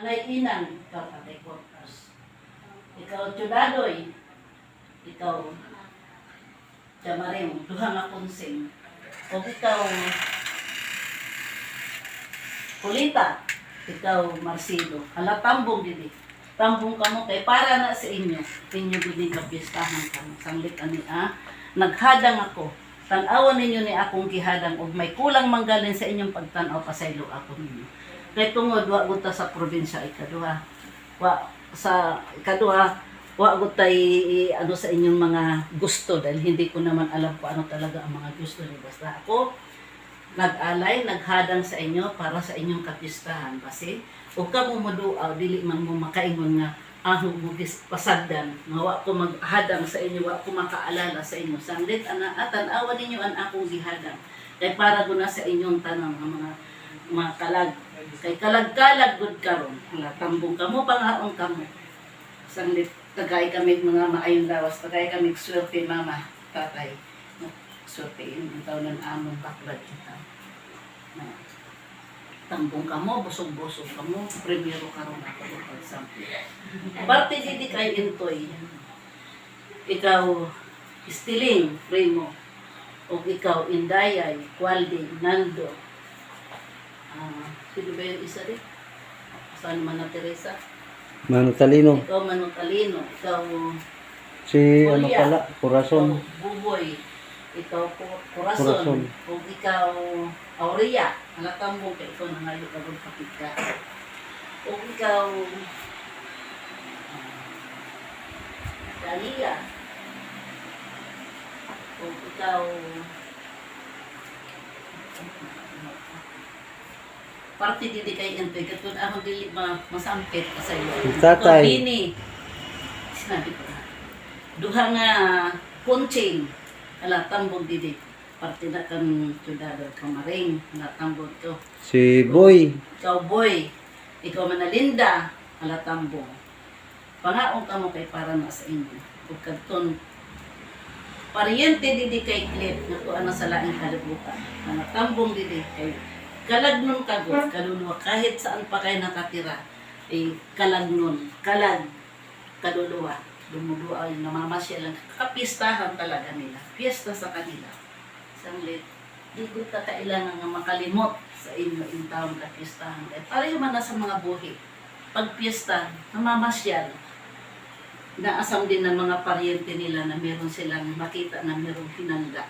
Anay Inan, ikaw Tatay Cortas. Ikaw Chudadoy, ikaw Jamarim, duha nga konsing. O ikaw Kulita, ikaw Marcelo. Hala tambong dili. Tambong kamo kay para na sa inyo. Inyo gini kapistahan kamo. Sanglit ani ah. Naghadang ako. Tanawan ninyo ni akong gihadang ug may kulang manggalin sa inyong pagtanaw pasaylo ako ninyo. Kay tungod wa gud sa probinsya ikaduha. Wa sa ikaduha wa gud tay ano sa inyong mga gusto dahil hindi ko naman alam kung ano talaga ang mga gusto ni basta ako nag-alay, naghadang sa inyo para sa inyong kapistahan. Kasi ug kamo maduaw dili man mo makaingon nga ahog mo pasagdan. Nga wa ko maghadang sa inyo wa ko makaalala sa inyo. Sandit ana atan awan ninyo an akong gihadang. Kay para ko na sa inyong tanang nga mga mga kalag kay kalag-kalag gud karon wala tambong kamo pangaon kamo sandit tagay kami mga maayong lawas. Tagay kami swerte mama tatay. Swerte yung taon ng among background kita tambong ka mo, busog-busog ka mo, primero ka ron ako ng pagsampi. Parte didi kay Intoy, ikaw, Stiling, Primo, o ikaw, Indayay, Qualdi, Nando, ah, sino ba yung isa rin? Saan man na Teresa? Mano Talino. Ikaw, Manutalino, ikaw, Si ano Julia. pala, Corazon. ikaw, Buboy, ikaw, Cu- Corazon. Corazon, o ikaw, Aurea, alatang mo kay ikaw na ngayon kagod kapit ka. O ikaw, ah, Dalia, o ikaw, parte didi kay Entoy, katun ako dili ma masampit sa iyo. Tatay. Bini, sinabi ko na. Duha nga punching, ala tambog didi. Parte na kan tudado kamaring, ala tambog to. Si Boy. Ikaw boy, ikaw manalinda, ala tambong. Pangaong ka mo kay para na sa inyo. Ug kadton Pariente didi kay clip na to ana sa laing kalibutan. Ana tambong didi kay kalagnon kagot kaluluwa. Kahit saan pa kay nakatira eh kalagnon kalag kaluluwa. Dumudua yung namamasya lang. Kapistahan talaga nila. Fiesta sa kanila. Sanglit di ko ta nga makalimot sa inyo in taon ka pistahan eh pareho man na sa mga buhi. Pag piyesta namamasyal. Naasam din ng mga paryente nila na meron silang makita na merong hinanda.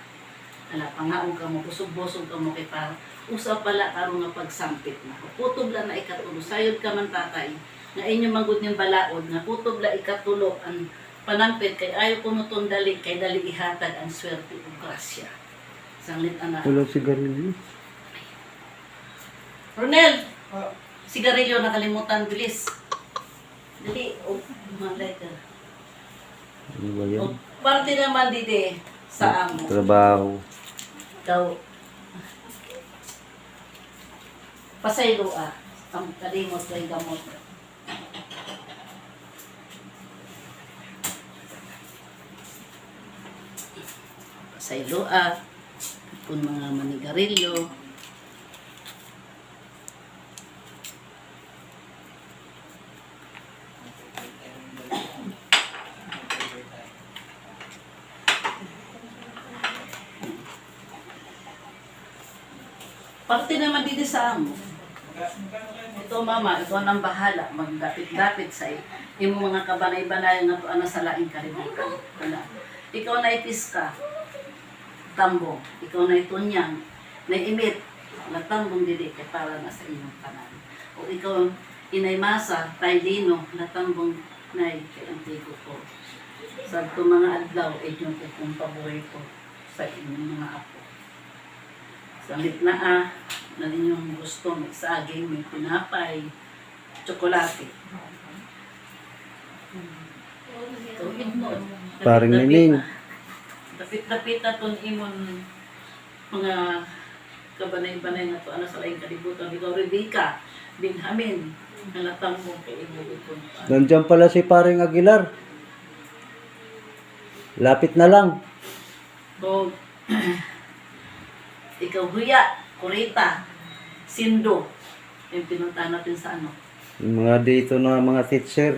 Ala, pangaong ka mo, busog-busog ka mo kay para usap pala karon nga pagsampit na. Kutob lang na ikatulo. Sayod ka man tatay, nga inyo magud yung balaod, nga kutob lang ikatulo ang panampit kay ayaw ko mo tong dali, kay dali ihatag ang swerte o grasya. Sanglit anak. Wala si Garillo. Ronel! Sigarilyo nakalimutan, bilis. Dali, oh, mga letter. Ano ba yan? O, parte naman dide sa amo. Trabaho. Ikaw, pasaylo ah. Ang kalimot kay gamot. Pasaylo ah. Kung mga manigarilyo. Parte naman dito sa amo. Ito mama, ikaw nang bahala. Magdapit-dapit sa imo mga kabanay-banay nga tuan na sa laing kalibutan. Wala. Ikaw na ipiska. Tambo. Ikaw na itunyang. Na imit. Latambong dili kay para na sa inyong tanan. O ikaw inay masa, taylino, latambong nay kay antigo ko. Sa ito mga adlaw, inyong kung pabuhay ko sa inyong mga apo. Salit na ah, na ninyong gusto, may saging, may pinapay, tsokolate. Tawid mo. Paring nining. Dapit-dapit na itong imon mga kabanay-banay na to, ano sa laing kalibutan. Ikaw, Rebecca, Benjamin, nalatang mo kay imo ito. Nandiyan pala si paring Aguilar. Lapit na lang. So, ikaw huya, kurita, sindo, yung pinunta natin sa ano, Yung mga dito na mga teacher.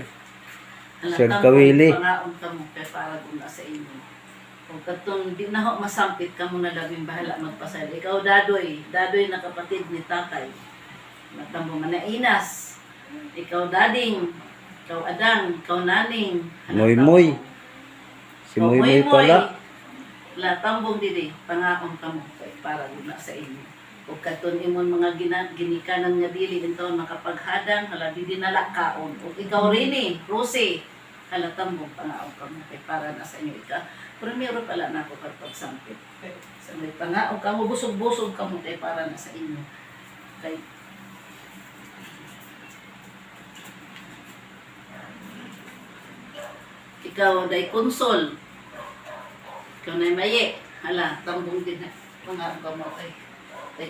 Sir Kawili. Pangaon ka mo kay para guna sa inyo. Kung katong di na ho masampit ka mo na labing bahala magpasal. Ikaw dadoy, dadoy na kapatid ni tatay. Matamo man na inas. Ikaw dading, ikaw adang, ikaw naning. Moy-moy. tamo. Si Muy Muy pala. La tambong didi, pangaon ka mo para guna sa inyo. Kung katon imon mga gina, ginikanan nga dili into makapaghadang hala di dinala kaon. O ikaw rin eh, Rosie, hala tambong pangaon ka mo kay para na sa inyo ika. Primero pala na ako pag pagsampit. Sa may pangaon ka mo, busog-busog ka mo kay para na sa inyo. Kay ikaw day konsol. Ikaw na maye. Hala, tambong din na. Pangaon ka mo kay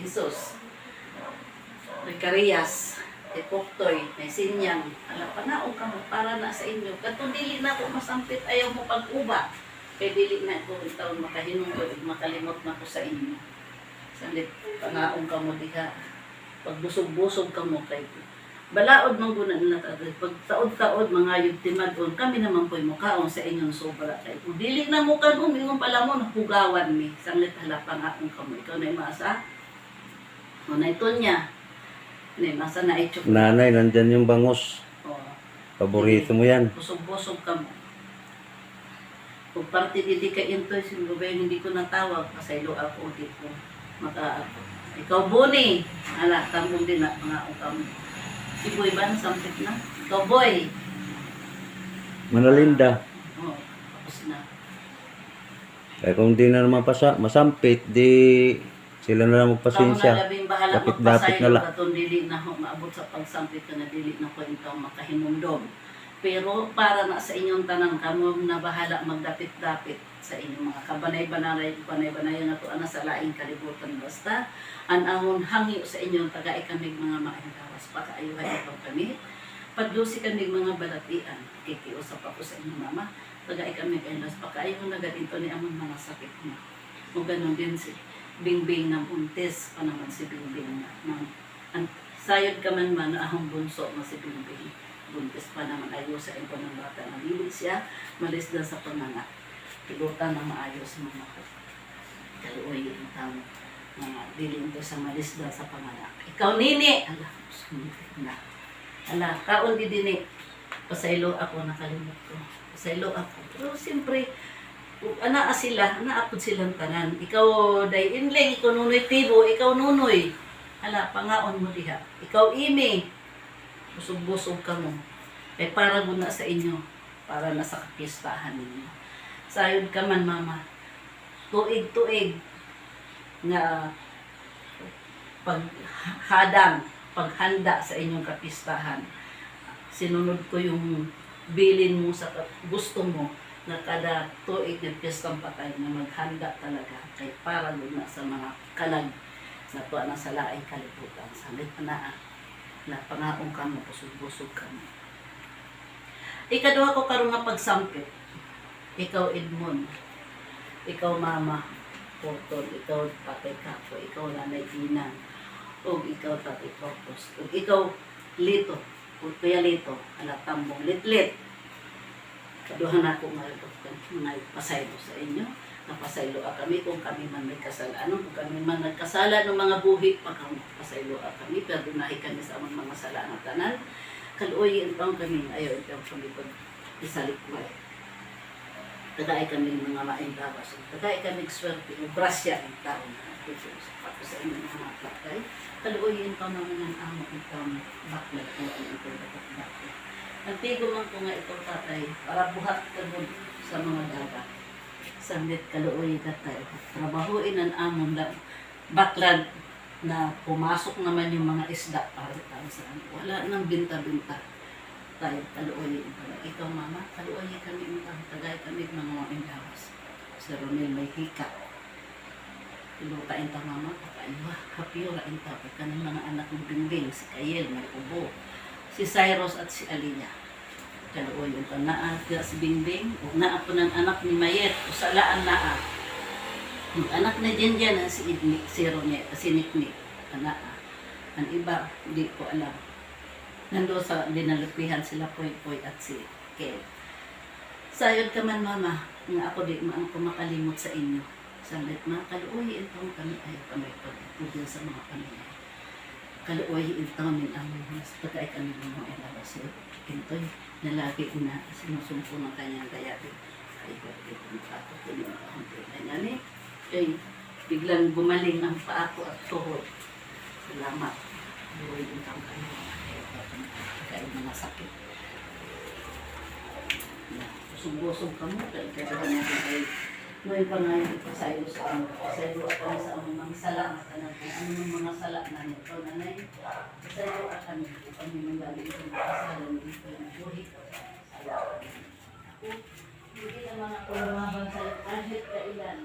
Jesus. Kay Karias, kay Poktoy, kay Sinyang. Ala, panaog ka mo para na sa inyo. Kato dili na ako masampit, ayaw mo pag-uba. Kay dili na ako itaw makahinungod, makalimot na ko sa inyo. Sandit, panaog ka mo diha. Pag busog-busog ka mo kay Balaod man guna nila tatay. Pag taod-taod mga yung timadon, kami naman po'y mukaon sa inyong sobra kay. Kung dili na mo kan umingon pala mo, napugawan mi. Sanglit halapang akong kamo. Ikaw na imasa. O na ito niya. Na imasa na itsok. Nanay, nandyan yung bangus. O, Paborito mo yan. busog-busog ka mo. Kung parte didi ka into, ba hindi ko natawag, pasaylo ako, di ko maka Ikaw buni. Ala, tambong din na mga ukam. Si Boy ba nasampit na? Ikaw boy. Manalinda. Oo, tapos na. Kaya kung di na naman pasa, masampit, di sila na lang magpasensya. Dapit-dapit na lang. katong dili na ho maabot sa pagsampit na dili na ko ikaw makahinumdom. Pero para na sa inyong tanang kamo na bahala magdapit-dapit sa inyong mga kabanay-banay, banay-banay na to ana sa laing kalibutan basta an amon hangyo sa inyong tagay kami mga maayos pakaayuhan ikaw kami. Padlusi kami mga balatian, kikiusap ako sa inyong mama, tagay kami kailas pakaayuhan na ganito ni amon mga sakit mo. O ganun din si Bingbing ng buntis pa naman si Bingbing na. Ang, sayod ka man man ahong bunso na si Bingbing. Buntis pa naman ayos sa ito ng bata. Nalilig siya, malis na sa panganak. Pilutan na maayos mga kaluoy yung tao. Mga dilim to sa malis na sa panganak. Ikaw nini! Ala, na. Ala, kaon di dini. Pasaylo ako, nakalimot ko. Pasaylo ako. Pero siyempre, ana sila, naapod silang tanan. Ikaw day inling, ikaw nunoy tibo, ikaw nunoy. Hala, pangaon mo diha. Ikaw imi. Busog-busog ka mo. Kay para guna sa inyo. Para na sa kapistahan ninyo. Sayod ka man, mama. Tuig-tuig. Nga paghadang, paghanda sa inyong kapistahan. Sinunod ko yung bilin mo sa gusto mo na kada tuig ng piyestang patay na maghanda talaga kay para na sa mga kalag na tuwa na sa laing kalibutan sa na na pangaong ka mo, busog-busog ka mo. Ko karon nga. Ikaw Edmond, ikaw Mama Porton, ikaw Tatay Kapo, ikaw Nanay Ina, o ikaw Tatay Portos, o ikaw Lito, o Kuya Lito, anak tambong litlit. Kaduhan ako nga ito, mga pasaylo sa inyo. Napasaylo kami kung kami man may kasalanan, kung kami man nagkasala ng mga buhi, pagkapasaylo a kami, pero dunahi kami sa among mga sala nga tanan. Kaluoy ang kami, ayaw ito kami pag isalikway. Tagay kami ng mga maing tawas. Tagay kami swerte, o grasya ang tao na Jesus. Ako sa inyo mga patay. Kaluoy ang naman ang amo itong baklat ko ang itong baklat. Nagtigo man ko nga itong tatay para buhat ka sa mga dagat. Sandit kaluoy tatay. Trabahuin ang amon lang. Baklad na pumasok naman yung mga isda para sa Wala nang binta-binta. Tayo kaluoy. Ikaw mama, kaluoy kami ang tagay kami mga mga indawas. Si Ronel may hika. Iluta ta mama, kakaiwa, hapiyura inta, pagkanin mga anak ng bingbing, si Kayel, may ubo, si Cyrus at si Aliyah. Kaluoy yung tanaan, kaya si Bingbing, o naa po ng anak ni Mayet, o salaan naa. Yung anak na dyan dyan, ah, si Idnik, si Ronel, si Niknik, anaa. Ang iba, hindi ko alam. Nando sa dinalupihan sila Poy Poy at si Kel. Sayod ka man mama, nga ako di maang kumakalimot sa inyo. Salit mga kaluoy itong kami ay kami pagpudin sa mga pamilya. Kaluoy itong min ang mas pagkay kami mo ay labas sa kintoy na lagi na sinusumpo ng kanyang dayabi. Ay bakit kung pato ko yung kaunti na niya ni. Ay biglang gumaling ang paa ko at tuhod. Salamat. Luoy itong kami kaya mga sakit. Kusog-kusog ka mo. Kaya kaya ka natin kayo. Noy pa nga yung ipasayo sa ano. Pasayo at sa among mga sala. Kung ano ng mga sala na niya. Ikaw na na yun. At kami. Kami nang galing sa mga sala. Hindi ko yung buhi. Sala. Ako, hindi naman ako lumabang sa kahit kailan.